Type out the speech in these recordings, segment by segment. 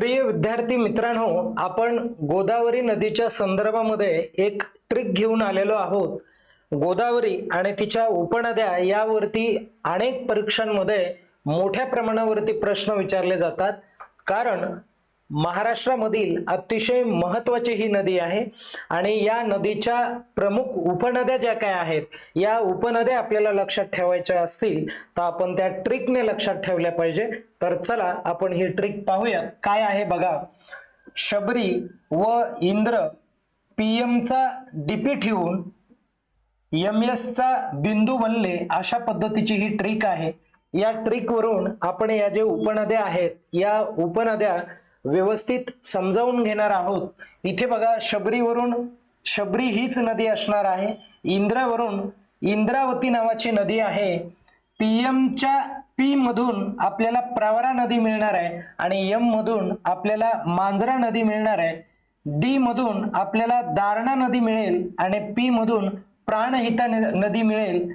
प्रिय विद्यार्थी मित्रांनो आपण गोदावरी नदीच्या संदर्भामध्ये एक ट्रिक घेऊन आलेलो आहोत. गोदावरी आणि तिच्या उपनद्या यावरती अनेक परीक्षांमध्ये मोठ्या प्रमाणावरती प्रश्न विचारले जातात. कारण महाराष्ट्रामधील अतिशय महत्वाची ही नदी आहे आणि या नदीच्या प्रमुख उपनद्या ज्या काय आहेत या उपनद्या आपल्याला लक्षात ठेवायच्या असतील तर आपण त्या ट्रिकने लक्षात ठेवल्या पाहिजे. तर चला आपण ही ट्रिक पाहूया. काय आहे बघा. शबरी व इंद्र पीएमचा डीपी ठेवून एम चा बिंदू बनले अशा पद्धतीची ही ट्रिक आहे. या ट्रिकवरून आपण या जे उपनद्या आहेत या उपनद्या व्यवस्थित समजावून घेणार आहोत. इथे बघा शबरीवरून शबरी हीच नदी असणार आहे. इंद्रावरून इंद्रावती नावाची नदी आहे. पीएमच्या पी मधून आपल्याला प्रवरा नदी मिळणार आहे आणि एम मधून आपल्याला मांजरा नदी मिळणार आहे. डी मधून आपल्याला दारणा नदी मिळेल आणि पी मधून प्राणहिता न- नदी मिळेल.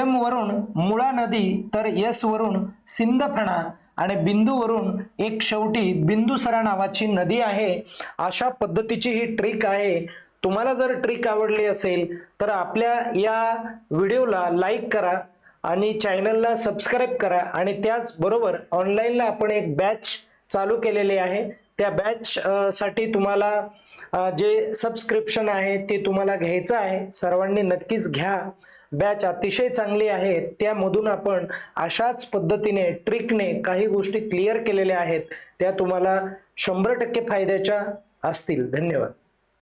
एम वरून मुळा नदी तर एस वरून सिंदफणा आणि बिंदूवरून एक शेवटी बिंदुसरा नावाची नदी आहे. अशा पद्धतीची ही ट्रिक आहे. तुम्हाला जर ट्रिक आवडली असेल तर आपल्या या व्हिडिओला लाईक करा आणि चॅनलला सबस्क्राईब करा आणि त्याचबरोबर ऑनलाईनला आपण एक बॅच चालू केलेली आहे. त्या बॅच साठी तुम्हाला जे सबस्क्रिप्शन आहे ते तुम्हाला घ्यायचं आहे. सर्वांनी नक्कीच घ्या. बॅच अतिशय चांगली आहे त्यामधून आपण अशाच पद्धतीने ट्रिकने काही गोष्टी क्लिअर केलेल्या आहेत. त्या तुम्हाला शंभर टक्के फायद्याच्या असतील. धन्यवाद.